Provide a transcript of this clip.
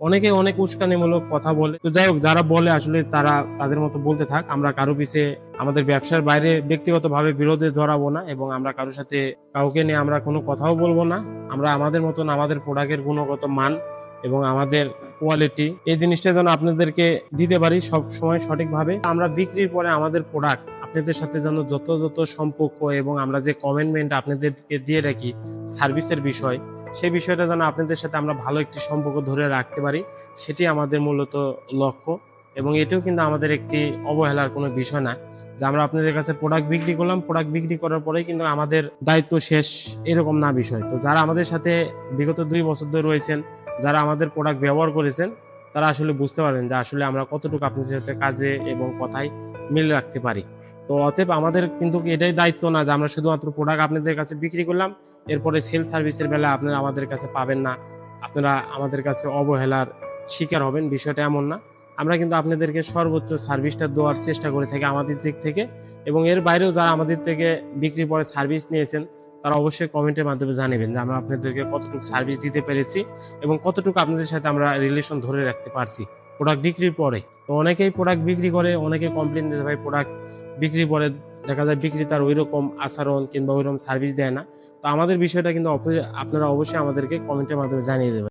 অনেকে অনেক উস্কানিমূলক কথা বলে। তো যাই হোক, যারা বলে আসলে তারা তাদের মতো বলতে থাক। আমরা কারও পিছে আমাদের ব্যবসার বাইরে ব্যক্তিগতভাবে বিরোধে জড়াবো না এবং আমরা কারোর সাথে কাউকে নিয়ে আমরা কোনো কথাও বলব না। আমরা আমাদের মতন আমাদের প্রোডাক্টের গুণগত মান এবং আমাদের কোয়ালিটি এই জিনিসটা যেন আপনাদেরকে দিতে পারি সব সময় সঠিকভাবে। আমরা বিক্রির পরে আমাদের প্রোডাক্ট আপনাদের সাথে যেন যত যত সম্পর্ক এবং আমরা যে কমেন্টমেন্ট আপনাদেরকে দিয়ে রাখি সার্ভিসের বিষয় সেই বিষয়টা যেন আপনাদের সাথে আমরা ভালো একটি সম্পর্ক ধরে রাখতে পারি, সেটি আমাদের মূলত লক্ষ্য এবং এটাও কিন্তু আমাদের একটি অবহেলার কোনো বিষয় না। যে আমরা আপনাদের কাছে প্রোডাক্ট বিক্রি করলাম প্রোডাক্ট বিক্রি করার পরেই কিন্তু আমাদের দায়িত্ব শেষ, এরকম না বিষয়। তো যারা আমাদের সাথে বিগত দুই বছর ধরে রয়েছেন, যারা আমাদের প্রোডাক্ট ব্যবহার করেছেন, তারা আসলে বুঝতে পারবেন যে আসলে আমরা কতটুকু আপনাদের সাথে কাজে এবং কথায় মিল রাখতে পারি। তো অতএব আমাদের কিন্তু এটাই দায়িত্ব না যে আমরা শুধুমাত্র প্রোডাক্ট আপনাদের কাছে বিক্রি করলাম, এরপরে সেল সার্ভিসের বেলা আপনারা আমাদের কাছে পাবেন না। আপনারা আমাদের কাছে অবহেলার শিকার হবেন, বিষয়টা এমন না। আমরা কিন্তু আপনাদেরকে সর্বোচ্চ সার্ভিসটা দেওয়ার চেষ্টা করে থাকি আমাদের দিক থেকে এবং এর বাইরেও যারা আমাদের থেকে বিক্রির পরে সার্ভিস নিয়েছেন, তারা অবশ্যই কমেন্টের মাধ্যমে জানাবেন যে আমরা আপনাদেরকে কতটুকু সার্ভিস দিতে পেরেছি এবং কতটুকু আপনাদের সাথে আমরা রিলেশন ধরে রাখতে পারছি প্রোডাক্ট বিক্রির পরে। তো অনেকেই প্রোডাক্ট বিক্রি করে, অনেকে কমপ্লেন দিতে ভাই প্রোডাক্ট বিক্রির পরে দেখা যায় বিক্রি তার ওই রকম আচরণ কিংবা ওইরকম সার্ভিস দেয় না। তো আমাদের বিষয়টা কিন্তু আপনারা অবশ্যই আমাদেরকে কমেন্টের মাধ্যমে জানিয়ে দেবেন।